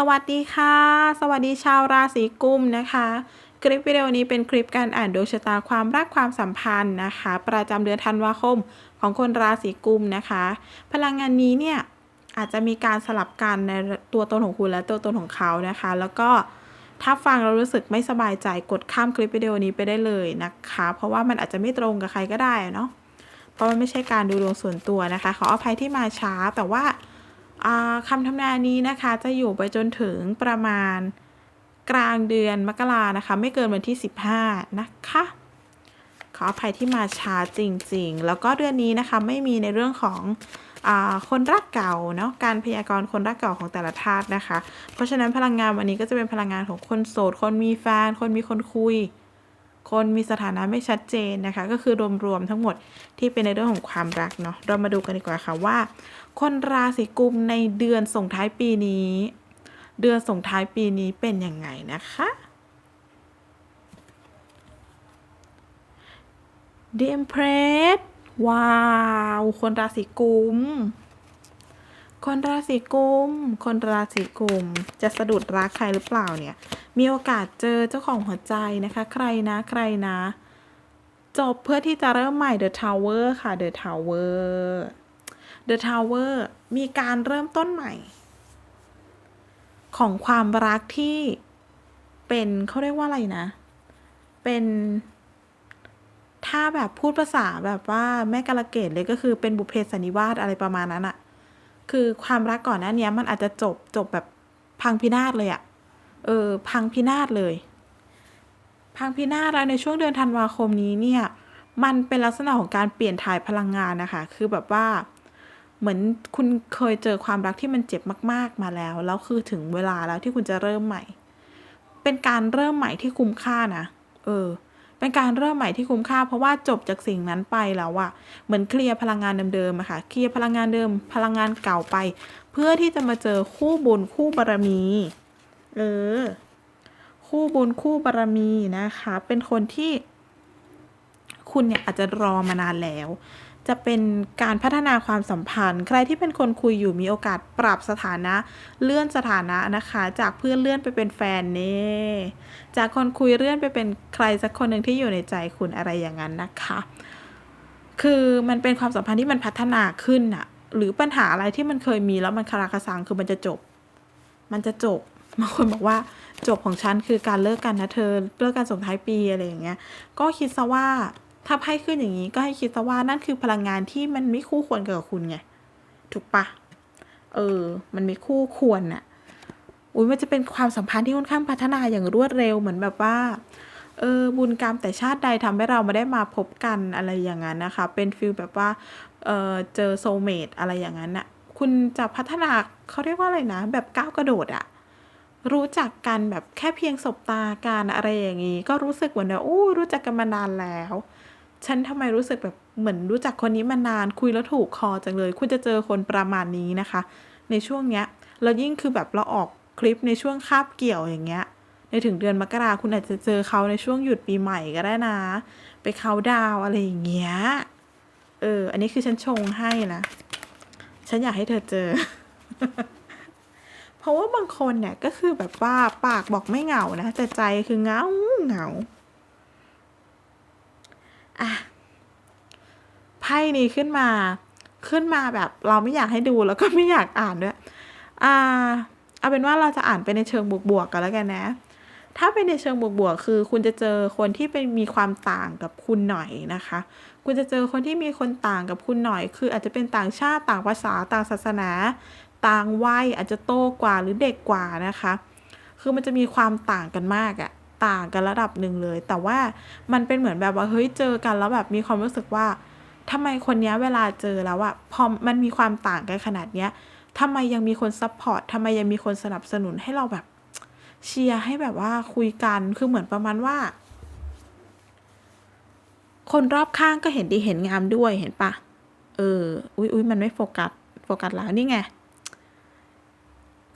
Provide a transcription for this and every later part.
สวัสดีค่ะ สวัสดีชาวราศีกุมนะคะ คลิปวิดีโอนี้เป็นคลิปการอ่านดวงชะตาความรักความสัมพันธ์นะคะ ประจำเดือนธันวาคมของคนราศีกุมนะคะ พลังงานนี้เนี่ยอาจจะมีการสลับกันในตัวตนของคุณและตัวตนของเขานะคะ แล้วก็ถ้าฟังเรารู้สึกไม่สบายใจกดข้ามคลิปวิดีโอนี้ไปได้เลยนะคะ เพราะว่ามันอาจจะไม่ตรงกับใครก็ได้เนาะเพราะมันไม่ใช่การดูดวงส่วนตัวนะคะขออภัยที่มาช้าแต่ว่าอ่า คำทำนายนี้นะคะจะอยู่ไปจนถึงประมาณกลางเดือนมกรานะคะ ไม่เกินวันที่ 15 นะคะ ขออภัยที่มาช้าจริง ๆ แล้วก็เดือนนี้นะคะไม่มีในเรื่องของอคนรักเก่าเนาะการพยากรณ์คนรักเก่าของแต่ละธาตุนะคะ เพราะฉะนั้นพลังงานวันนี้ก็จะเป็นพลังงานของคนโสด คนมีแฟน คนมีคนคุย คนมีสถานะไม่ชัดเจนนะคะ ก็คือรวมๆทั้งหมดที่เป็นในเรื่องของความรักเนาะเรามาดูกันดีกว่าค่ะว่า คนราศีกุมในเดือนส่งท้ายปีนี้ เดือนส่งท้ายปีนี้เป็นยังไงนะคะ The Empress ว้าว คนราศีกุม คนราศีกุม คนราศีกุม จะสะดุดรักใครหรือเปล่าเนี่ย มีโอกาสเจอเจ้าของหัวใจนะคะ ใครนะใครนะ จบเพื่อที่จะเริ่มใหม่ The Tower ค่ะ The Tower The Tower มีการเริ่มต้นใหม่ ของความรักที่เป็นเขาเรียกว่าอะไรนะ เป็น ถ้าแบบพูดภาษาแบบว่าแม่กาลเกตเลยก็คือเป็นบุพเพสันนิวาสอะไรประมาณนั้นอะ คือความรักก่อนหน้านี้มันอาจจะจบจบแบบพังพินาศเลยอะเออ พังพินาศเลย พังพินาศแล้วในช่วงเดือนธันวาคมนี้เนี่ย มันเป็นลักษณะของการเปลี่ยนถ่ายพลังงานนะคะ คือแบบว่า เหมือนคุณเคยเจอความรักที่มันเจ็บมาก ๆมาแล้ว แล้วคือถึงเวลาแล้วที่คุณจะเริ่มใหม่ เป็นการเริ่มใหม่ที่คุ้มค่านะ เออ เป็นการเริ่มใหม่ที่คุ้มค่า เพราะว่าจบจากสิ่งนั้นไปแล้วอะเหมือนเคลียร์พลังงานเดิมๆอะค่ะเคลียร์พลังงานเดิม พลังงานเก่าไป เพื่อที่จะมาเจอคู่บุญคู่บารมี เออ คู่บุญคู่บารมีนะคะ เป็นคนที่คุณเนี่ยอาจจะรอมานานแล้ว จะเป็นการพัฒนาความสัมพันธ์ ใครที่เป็นคนคุยอยู่มีโอกาสปรับสถานะเลื่อนสถานะนะคะ จากเพื่อนเลื่อนไปเป็นแฟนเน่จากคนคุยเลื่อนไปเป็นใครสักคนหนึ่งที่อยู่ในใจคุณอะไรอย่างนั้นนะคะ คือมันเป็นความสัมพันธ์ที่มันพัฒนาขึ้นอะหรือปัญหาอะไรที่มันเคยมีแล้วมันคาราคาซังคือมันจะจบ มันจะจบบางคนบอกว่าจบของฉันคือการเลิกกันนะเธอเลิกกันส่งท้ายปีอะไรอย่างเงี้ย ก็คิดซะว่า ถ้าไพ่ขึ้นอย่างนี้ก็ให้คิดซะว่านั่นคือพลังงานที่มันไม่คู่ควรกับคุณไง ถูกปะเออ มันไม่คู่ควรน่ะอุ้ยมันจะเป็นความสัมพันธ์ที่ค่อนข้างพัฒนาอย่างรวดเร็วเหมือนแบบว่า เออ บุญกรรมแต่ชาติใดทำให้เรามาได้มาพบกันอะไรอย่างนั้นนะคะ เป็นฟิลแบบว่า เออเจอโซเมตอะไรอย่างนั้นน่ะคุณจะพัฒนาเขาเรียกว่าอะไรนะ แบบก้าวกระโดดอะรู้จักกันแบบแค่เพียงสบตากันอะไรอย่างนี้ ก็รู้สึกเหมือนว่าอู้รู้จักกันมานานแล้ว ฉันทำไมรู้สึกแบบเหมือนรู้จักคนนี้มานานคุยแล้วถูกคอจังเลย คุณจะเจอคนประมาณนี้นะคะ ในช่วงเนี้ยแล้วยิ่งคือแบบเราออกคลิปในช่วงคาบเกี่ยวอย่างเงี้ย ในถึงเดือนมกราคุณอาจจะเจอเขาในช่วงหยุดปีใหม่ก็ได้นะ ไปเขาดาวอะไรอย่างเงี้ยเออ อันนี้คือฉันชงให้นะ ฉันอยากให้เธอเจอ เพราะว่าบางคนเนี่ยก็คือแบบว่าปากบอกไม่เหงานะแต่ใจคือเหงาเหงา อะ ไพ่นี้ขึ้นมา ขึ้นมาแบบเราไม่อยากให้ดูแล้วก็ไม่อยากอ่านด้วย อ่า เอาเป็นว่าเราจะอ่านไปในเชิงบวกๆกันแล้วกันนะ ถ้าเป็นในเชิงบวกๆคือ คุณจะเจอคนที่เป็นมีความต่างกับคุณหน่อยนะคะ คุณจะเจอคนที่มีคนต่างกับคุณหน่อย คืออาจจะเป็นต่างชาติต่างภาษาต่างศาสนา ต่างวัยอาจจะโตกว่าหรือเด็กกว่านะคะ คือมันจะมีความต่างกันมากอะต่างกันระดับหนึ่งเลย แต่ว่ามันเป็นเหมือนแบบว่าเฮ้ยเจอกันแล้วแบบมีความรู้สึกว่า ทำไมคนนี้เวลาเจอแล้วอะพอมันมีความต่างกันขนาดเนี้ยทำไมยังมีคนซัพพอร์ตทำไมยังมีคนสนับสนุนให้เราแบบ เชียร์ให้แบบว่าคุยกันคือเหมือนประมาณว่า คนรอบข้างก็เห็นดีเห็นงามด้วยเห็นปะเออ อุ้ยอุ้ยมันไม่โฟกัสโฟกัสแล้วนี่ไง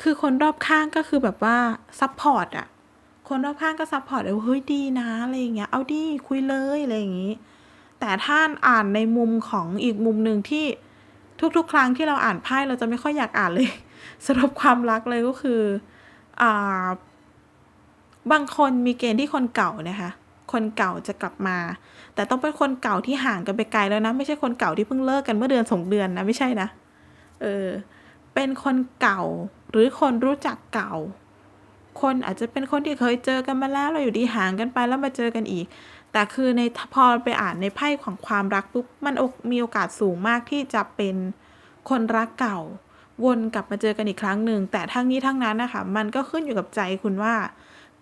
คือคนรอบข้างก็คือแบบว่าซัพพอร์ตอะคนรอบข้างก็ซัพพอร์ตเฮ้ยดีนะอะไรอย่างเงี้ย เอาดีคุยเลยอะไรอย่างงี้ แต่ถ้าอ่านในมุมของอีกมุมหนึ่งที่ทุกๆ ครั้งที่เราอ่านไพ่เราจะไม่ค่อยอยากอ่านเลยสรุปความรักเลยก็คืออ่าบางคนมีเกณฑ์ที่คนเก่านะคะ คนเก่าจะกลับมา แต่ต้องเป็นคนเก่าที่ห่างกันไปไกลแล้วนะ ไม่ใช่คนเก่าที่เพิ่งเลิกกันเมื่อเดือนสองเดือนนะไม่ใช่นะ เออ เป็นคนเก่าหรือคนรู้จักเก่า คนอาจจะเป็นคนที่เคยเจอกันมาแล้วเราอยู่ดีห่างกันไปแล้วมาเจอกันอีก แต่คือในพอไปอ่านในไพ่ของความรักปุ๊บมันมีโอกาสสูงมากที่จะเป็นคนรักเก่า วนกลับมาเจอกันอีกครั้งหนึ่งแต่ทั้งนี้ทั้งนั้นนะคะมันก็ขึ้นอยู่กับใจคุณว่า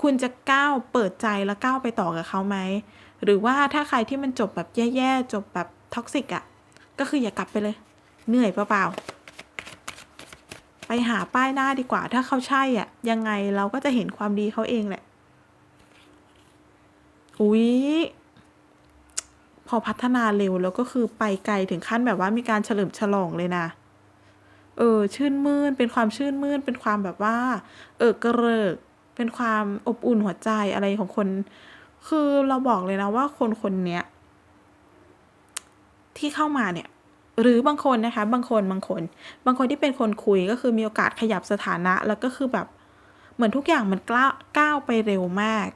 คุณจะก้าวเปิดใจแล้วก้าวไปต่อกับเขาไหมหรือว่าถ้าใครที่มันจบแบบแย่ๆจบแบบท็อกซิกอะ่ะก็คืออย่ากลับไปเลย เหนื่อยเปล่าๆไปหาป้ายหน้าดีกว่า ถ้าเขาใช่อะยังไงเราก็จะเห็นความดีเขาเองแหละ อุ๊ย พอพัฒนาเร็วแล้วก็คือไปไกลถึงขั้นแบบว่ามีการเฉลิมฉลองเลยนะ เออ ชื่นมื่นเป็นความชื่นมื่นเป็นความแบบว่า เออกระเริก เป็นความอบอุ่นหัวใจอะไรของคน คือเราบอกเลยนะว่าคนคนเนี้ยที่เข้ามาเนี่ยหรือบางคนนะคะ บางคนบางคน บางคนที่เป็นคนคุยก็คือมีโอกาสขยับสถานะ แล้วก็คือแบบเหมือนทุกอย่างมันกล้าก้าวไปเร็วมาก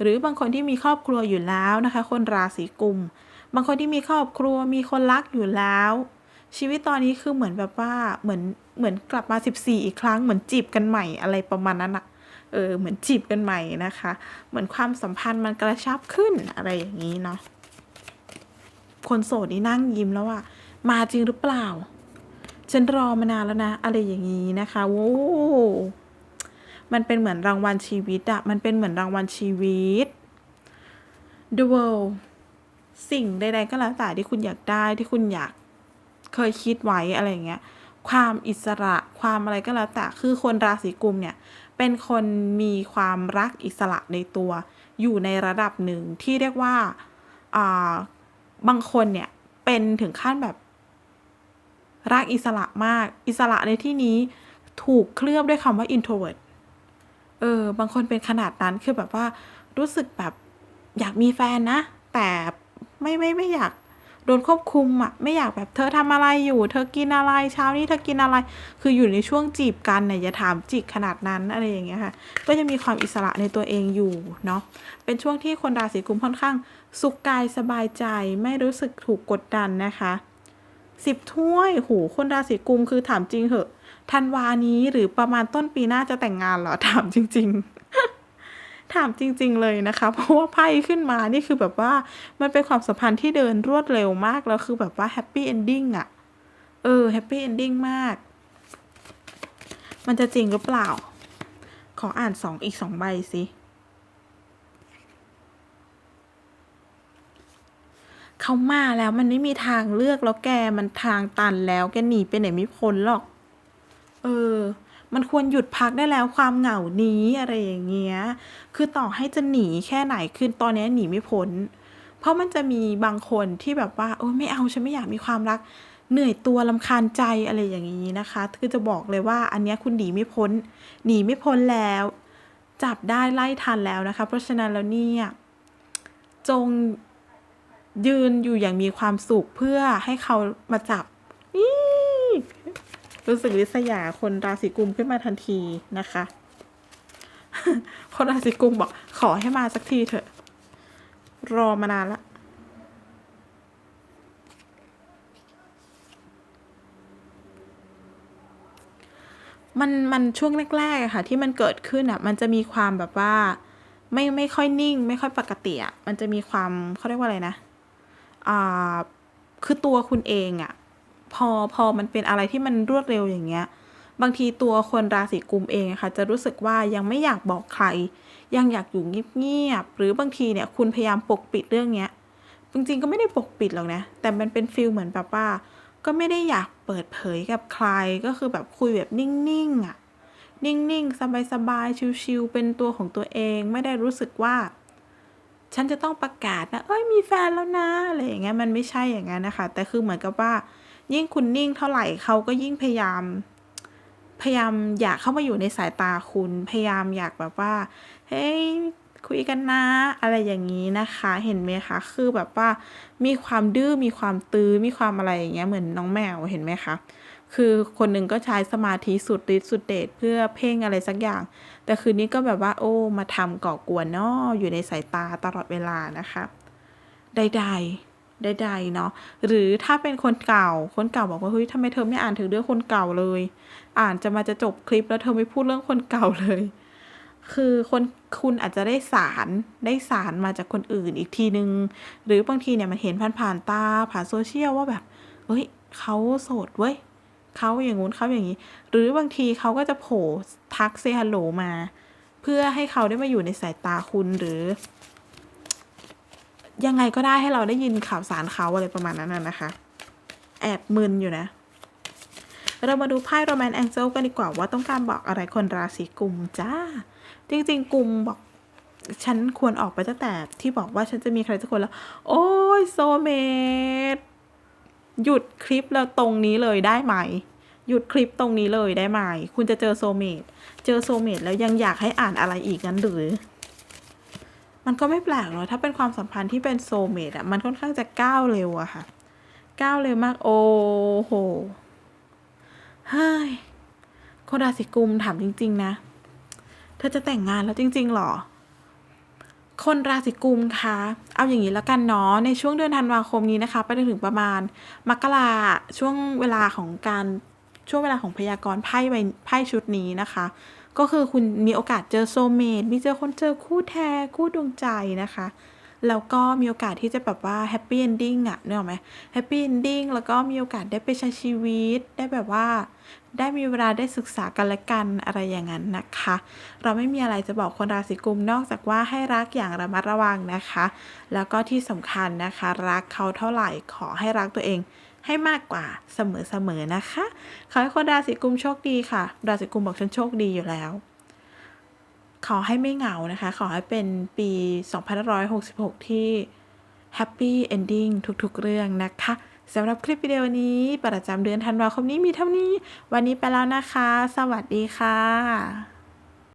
หรือบางคนที่มีครอบครัวอยู่แล้วนะคะ คนราศีกุม บางคนที่มีครอบครัวมีคนรักอยู่แล้ว ชีวิตตอนนี้คือเหมือนแบบว่าเหมือนเหมือนกลับมา 14 อีกครั้งเหมือนจีบกันใหม่อะไรประมาณนั้นอะเออเหมือนจีบกันใหม่นะคะ เหมือนความสัมพันธ์มันกระชับขึ้นอะไรอย่างนี้เนาะคนโสดนี่นั่งยิ้มแล้วอะมาจริงหรือเปล่า ฉันรอมานานแล้วนะ อะไรอย่างนี้นะคะโว้ มันเป็นเหมือนรางวัลชีวิตอะมันเป็นเหมือนรางวัลชีวิต The world สิ่งใดๆก็แล้วแต่ที่คุณอยากได้ที่คุณอยากเคยคิดไว้อะไรเงี้ย ความอิสระความอะไรก็แล้วแต่คือคนราศีกุมเนี่ย เป็นคนมีความรักอิสระในตัว อยู่ในระดับหนึ่งที่เรียกว่าอ่าบางคนเนี่ยเป็นถึงขั้นแบบรักอิสระมาก อิสระในที่นี้ถูกเคลือบด้วยคำว่า introvert เออ บางคนเป็นขนาดนั้นคือแบบว่ารู้สึกแบบอยากมีแฟนนะ แต่ไม่ไม่ไม่อยากโดนควบคุมอะไม่อยากแบบเธอทำอะไรอยู่ เธอกินอะไรเช้านี้เธอกินอะไร คืออยู่ในช่วงจีบกันเนี่ยอย่าถามจิกขนาดนั้นอะไรอย่างเงี้ยค่ะ ก็จะมีความอิสระในตัวเองอยู่เนาะ เป็นช่วงที่คนราศีกุมค่อนข้าง สุขกายสบายใจไม่รู้สึกถูกกดดันนะคะสิบถ้วยโหคนราศีกุมคือถามจริงเหอะ ธันวานี้หรือประมาณต้นปีหน้าจะแต่งงานเหรอถามจริง ๆ ถามจริง ๆ เลยนะคะ เพราะว่าไพ่ขึ้นมานี่คือแบบว่ามันเป็นความสัมพันธ์ที่เดินรวดเร็วมากแล้วคือแบบว่าแฮปปี้เอนดิ้งอะเออแฮปปี้เอนดิ้งมาก มันจะจริงหรือเปล่า ขออ่านสองอีกสองใบสิเขามาแล้วมันไม่มีทางเลือกแล้วแกมันทางตันแล้วแกหนีไปไหนไม่พ้นหรอก เออ มันควรหยุดพักได้แล้วความเหงานี้อะไรอย่างเงี้ย คือต่อให้จะหนีแค่ไหนคือตอนนี้หนีไม่พ้น เพราะมันจะมีบางคนที่แบบว่า โอ้ไม่เอาฉันไม่อยากมีความรัก เหนื่อยตัวลำคาญใจอะไรอย่างนี้นะคะ คือจะบอกเลยว่าอันนี้คุณหนีไม่พ้น หนีไม่พ้นแล้ว จับได้ไล่ทันแล้วนะคะ เพราะฉะนั้นแล้วเนี่ยจงยืนอยู่อย่างมีความสุขเพื่อให้เขามาจับ รู้สึกริษยาคนราศีกุมขึ้นมาทันทีนะคะคนราศีกุมบอกขอให้มาสักทีเถอะ รอมานานละมันมันช่วงแรกๆค่ะ ที่มันเกิดขึ้นอะ มันจะมีความแบบว่า ไม่ไม่ค่อยนิ่ง ไม่ค่อยปกติอะมันจะมีความเขาเรียกว่าอะไรนะอ่าคือตัวคุณเองอะ พอพอมันเป็นอะไรที่มันรวดเร็วอย่างเงี้ย บางทีตัวคนราศีกุมเองค่ะ จะรู้สึกว่ายังไม่อยากบอกใคร ยังอยากอยู่เงียบๆหรือบางทีเนี่ยคุณพยายามปกปิดเรื่องเนี้ยจริงๆก็ไม่ได้ปกปิดหรอกนะ แต่มันเป็นฟิลเหมือนแบบว่า ก็ไม่ได้อยากเปิดเผยกับใครก็คือแบบคุยแบบนิ่งๆอะนิ่ง ๆ สบาย ๆ ชิลๆเป็นตัวของตัวเอง ไม่ได้รู้สึกว่า ฉันจะต้องประกาศนะ เอ้ย มีแฟนแล้วนะ อะไรอย่างเงี้ย มันไม่ใช่อย่างนั้นนะคะ แต่คือเหมือนกับว่า ยิ่งคุณนิ่งเท่าไหร่เขาก็ยิ่งพยายาม พยายามอยากเข้ามาอยู่ในสายตาคุณ พยายามอยากแบบว่า เฮ้ยคุยกันนะ อะไรอย่างนี้นะคะ เห็นไหมคะ คือแบบว่ามีความดื้อ มีความตื้อ มีความอะไรอย่างเงี้ย เหมือนน้องแมว เห็นไหมคะ คือคนหนึ่งก็ใช้สมาธิสุดฤทธิ์สุดเดชเพื่อเพ่งอะไรสักอย่าง แต่คืนนี้ก็แบบว่า โอ้ มาทำก่อกวนเนาะอยู่ในสายตาตลอดเวลานะคะ ใดๆ ใดๆเนาะหรือถ้าเป็นคนเก่าคนเก่าบอกว่าเฮ้ยทำไมเธอไม่อ่านถึงเรื่องคนเก่าเลย อ่านจะมาจะจบคลิปแล้วเธอไม่พูดเรื่องคนเก่าเลย คือคนคุณอาจจะได้สารได้สารมาจากคนอื่นอีกทีนึง หรือบางทีเนี่ยมันเห็นผ่านๆตาผ่านโซเชียลว่าแบบเฮ้ยเขาโสดเว้ยเขาอย่างงู้นเขาอย่างนี้ หรือบางทีเขาก็จะโผล่ทักเซฮัลโหลมา เพื่อให้เขาได้มาอยู่ในสายตาคุณหรือ ยังไงก็ได้ให้เราได้ยินข่าวสารเขาอะไรประมาณนั้นนะคะ แอบมึนอยู่นะ เรามาดูไพ่โรแมนแองเจิลกันดีกว่าว่าต้องการบอกอะไรคนราศีกุมจ้า จริงๆ กุมบอกฉันควรออกไปตั้งแต่ที่บอกว่าฉันจะมีใครสักคนแล้ว โอ้ยโซเมตหยุดคลิปแล้วตรงนี้เลยได้ไหม หยุดคลิปตรงนี้เลยได้ไหม คุณจะเจอโซเมตเจอโซเมตแล้วยังอยากให้อ่านอะไรอีกงั้นหรือ มันก็ไม่แปลกหรอกถ้าเป็นความสัมพันธ์ที่เป็นโซเมตอะมันค่อนข้างจะก้าวเร็วอะค่ะ ก้าวเร็วมากโอ้โหเฮ้ยคนราศีกุมถามจริง ๆ นะ เธอจะแต่งงานแล้วจริง ๆหรอ คนราศีกุมคะเอาอย่างนี้แล้วกันเนาะในช่วงเดือนธันวาคมนี้นะคะ ไปจนถึงประมาณมกราช่วงเวลาของการช่วงเวลาของพยากรณ์ไพ่ใบไพ่ชุดนี้นะคะ ก็คือคุณมีโอกาสเจอโซเมดมีเจอคนเจอคู่แท้คู่ดวงใจนะคะ แล้วก็มีโอกาสที่จะแบบว่าแฮปปี้เอนดิ้งอะนึกออกไหมแฮปปี้เอนดิ้งแล้วก็มีโอกาสได้ไปใช้ชีวิตได้แบบว่า ได้มีเวลาได้ศึกษากันและกันอะไรอย่างนั้นนะคะ เราไม่มีอะไรจะบอกคนราศีกุมนอกจากว่าให้รักอย่างระมัดระวังนะคะ แล้วก็ที่สำคัญนะคะ รักเขาเท่าไหร่ขอให้รักตัวเองให้มากกว่าเสมอๆนะคะ ขอให้คนราศีกุมโชคดีค่ะ ราศีกุมบอกฉันโชคดีอยู่แล้ว ขอให้ไม่เหงานะคะ ขอให้เป็นปี 2566 ที่ Happy Ending ทุกๆ เรื่องนะคะสำหรับคลิปวิดีโอนี้ประจำเดือนธันวาคมนี้มีเท่านี้ วันนี้ไปแล้วนะคะ สวัสดีค่ะ